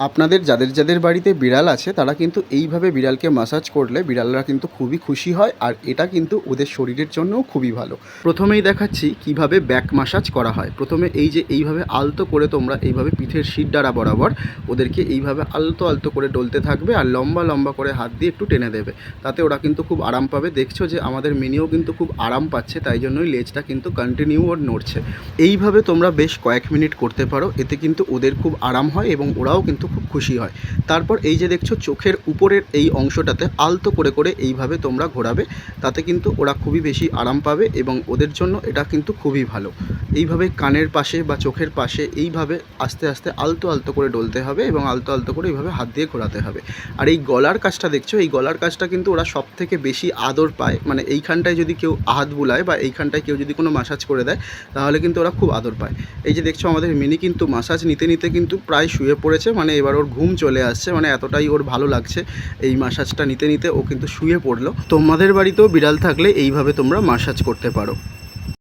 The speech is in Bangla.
আপনাদের যাদের যাদের বাড়িতে বিড়াল আছে, তারা কিন্তু এইভাবে বিড়ালকে মাসাজ করলে বিড়ালরা কিন্তু খুবই খুশি হয় আর এটা কিন্তু ওদের শরীরের জন্যও খুবই ভালো। প্রথমেই দেখাচ্ছি কীভাবে ব্যাক মাসাজ করা হয়। প্রথমে এই যে এইভাবে আলতো করে তোমরা এইভাবে পিঠের শির দ্বারা বরাবর ওদেরকে এইভাবে আলতো আলতো করে ডলতে থাকবে আর লম্বা লম্বা করে হাত দিয়ে একটু টেনে দেবে। তাতে ওরা কিন্তু খুব আরাম পাবে। দেখছ যে আমাদের মিনিও কিন্তু খুব আরাম পাচ্ছে, তাই জন্যই লেজটা কিন্তু কন্টিনিউ ওর নড়ছে। এইভাবে তোমরা বেশ কয়েক মিনিট করতে পারো, এতে কিন্তু ওদের খুব আরাম হয় এবং ওরাও কিন্তু খুব খুশি হয়। তারপর এই যে দেখছ, চোখের উপরের এই অংশটাতে আলতো করে করে এইভাবে তোমরা ঘোরাবে, তাতে কিন্তু ওরা খুবই বেশি আরাম পাবে এবং ওদের জন্য এটা কিন্তু খুবই ভালো। এইভাবে কানের পাশে বা চোখের পাশে এইভাবে আস্তে আস্তে আলতো আলতো করে ডলতে হবে এবং আলতো আলতো করে এইভাবে হাত দিয়ে ঘোরাতে হবে। আর এই গলার কাজটা দেখছ, এই গলার কাজটা কিন্তু ওরা সব থেকে বেশি আদর পায়। মানে এইখানটায় যদি কেউ হাত বুলায় বা এইখানটায় কেউ যদি কোনো মাসাজ করে দেয়, তাহলে কিন্তু ওরা খুব আদর পায়। এই যে দেখছ, আমাদের মিনি কিন্তু মাসাজ নিতে নিতে কিন্তু প্রায় শুয়ে পড়েছে। মানে এবার ওর ঘুম চলে আসছে মানে এতটাই ওর ভালো লাগছে এই মাসাজটা নিতে নিতে ও কিন্তু শুয়ে পড়ল। তোমাদের বাড়িতেও বিড়াল থাকলে এইভাবে তোমরা মাসাজ করতে পারো।